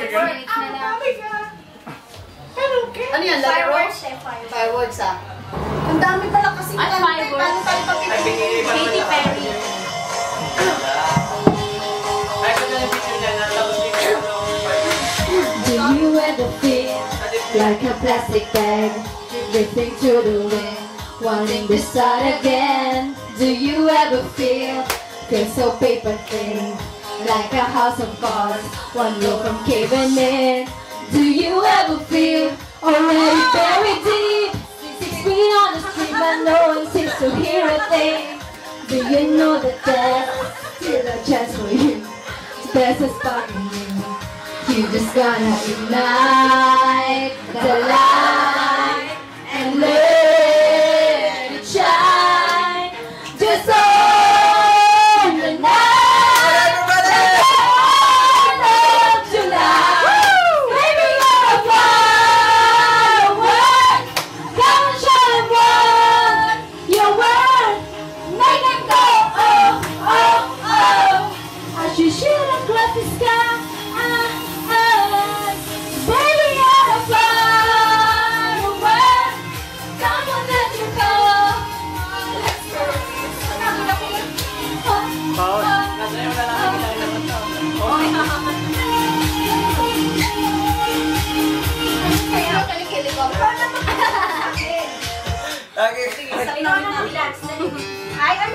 na lang. Ano yan? Laro? Fireworks eh, fireworks. Fireworks ah. Ang dami pala kasi At fireworks. Paano tayo papili? Katy Perry. Do you ever feel like a plastic bag drifting to the wind, wanting to start again? Do you ever feel feel so paper thin, like a house of cards, one row from caving in? Do you ever feel already buried deep, six feet on the street, but no one seems to hear a thing? Do you know that there's still a chance for you? There's a spark in you. You just gotta ignite the light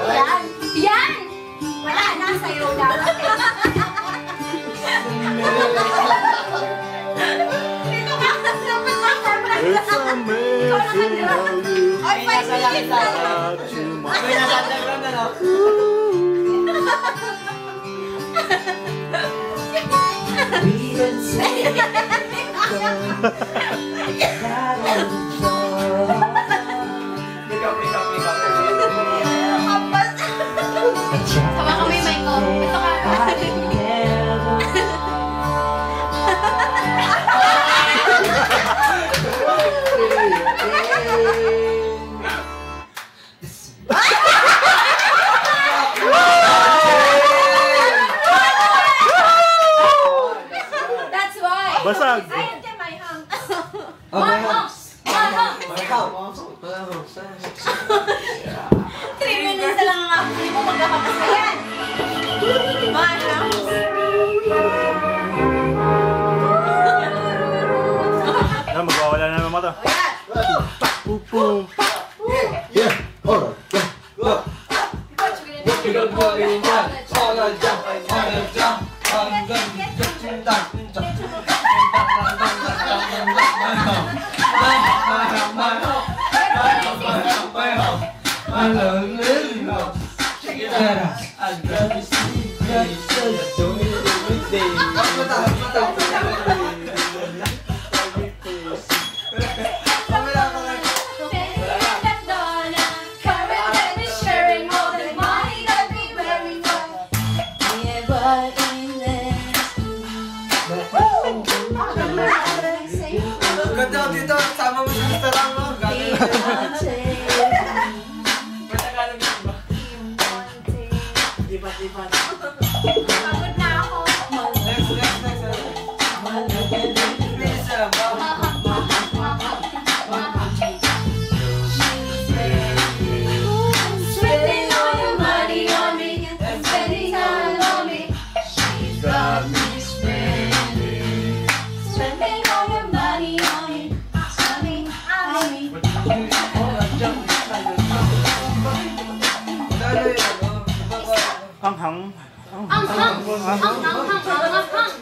Yan! Yan! Wala na sa'yo dapat nasa Basag. Ayun kay my humps. Oh, my humps. My humps. My humps. My humps. Three minutes na lang ang humps. Hindi mo magkakampas na yan. My humps. Na, magwawala na naman mata. Ayan. Boom, boom. Yeah. All right. Yeah. What you gonna do? All the jump, all the jump, all the jump, jump, jump, jump. Ganda dito, sama mo sa restaurant mo. Gagawin hang! Ang hang, hang, hang, hang, hang.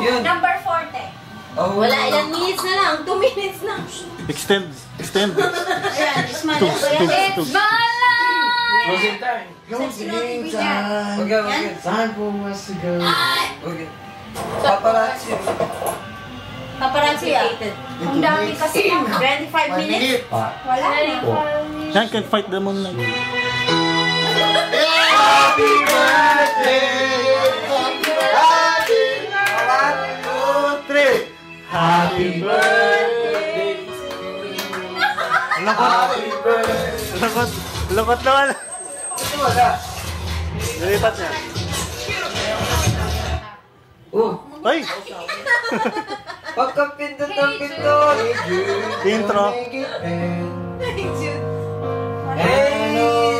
Yun. Number 40. Oh, Wala, ilang minutes na lang. Two minutes na. Extend. Extend. Ayan, ismala. Tugs, tugs, It's tugs. life! Closing time. Closing time. Okay, okay. Time for us to go. Okay. Paparazzi. Paparazzi ah. Ang dami kasi ang 25 minutes. Wala. Yan, can fight the moonlight. Happy birthday! Happy birthday! Lakot. Happy birthday! Lakot. Lakot naman. Ito wala. Lilipat niya. Oh, Ay! Pagkapindot ng pindot. Intro. It end. Hey! Don't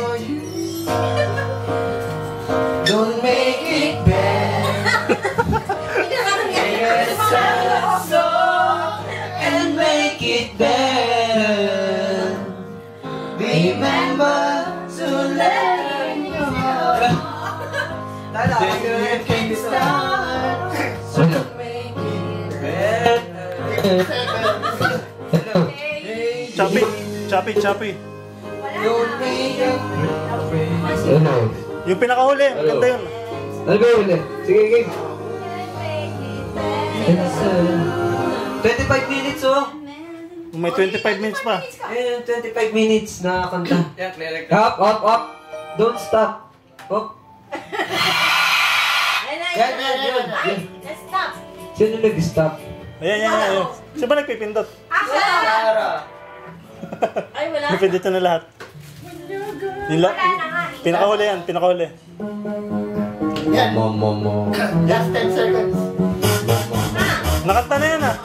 Tala, you can start. So make it Choppy. Choppy, choppy. Don't make it Ano? Yung pinakahuli. Maganda yun. Ano ba yun eh? Sige, game. 25 minutes oh. May 25 minutes pa. Ayun, 25 minutes na kanta. Up, up, up. Don't stop. Up. Yan, yan, yan. yan. Let's stop. Sino nag-stop? Ayan, yan, yan. yan. Sino ba nagpipindot? Ay, wala. Nagpindot na lahat. Yung la- pinakahuli yan, pinakahuli. Yan. Mo, mo, mo. Last 10 seconds. Nakanta na yan ah.